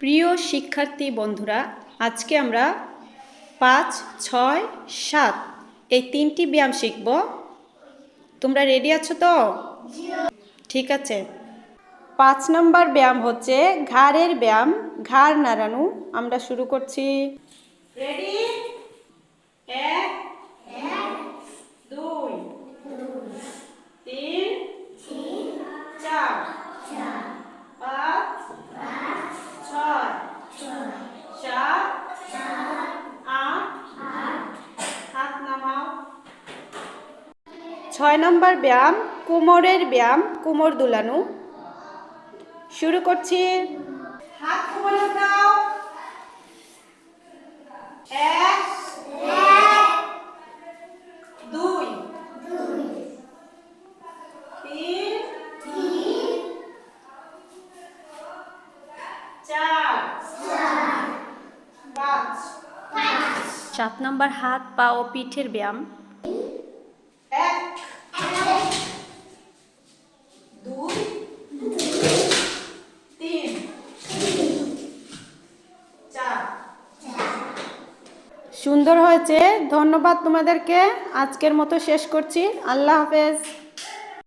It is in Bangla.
প্রিয় শিক্ষার্থী বন্ধুরা, আজকে আমরা পাঁচ, ছয়, সাত এই তিনটি ব্যায়াম শিখব। তোমরা রেডি আছো তো? ঠিক আছে। পাঁচ নম্বর ব্যায়াম হচ্ছে ঘাড়ের ব্যায়াম, ঘাড় নাড়ানো। আমরা শুরু করছি। রেডি এক, দুই, তিন, চার পাঁচ ছয় সাত আট হাত নামাও ছয় নম্বর ব্যায়াম কোমরের ব্যায়াম কোমর দুলানো। শুরু করছি। হাত কোমরে উঠাও এক দুই তিন চার পাঁচ। সাত নম্বর হাত পা ও পিঠের ব্যায়াম। সুন্দর হয়েছে। ধন্যবাদ তোমাদেরকে। আজকের মতো শেষ করছি। আল্লাহ হাফেজ।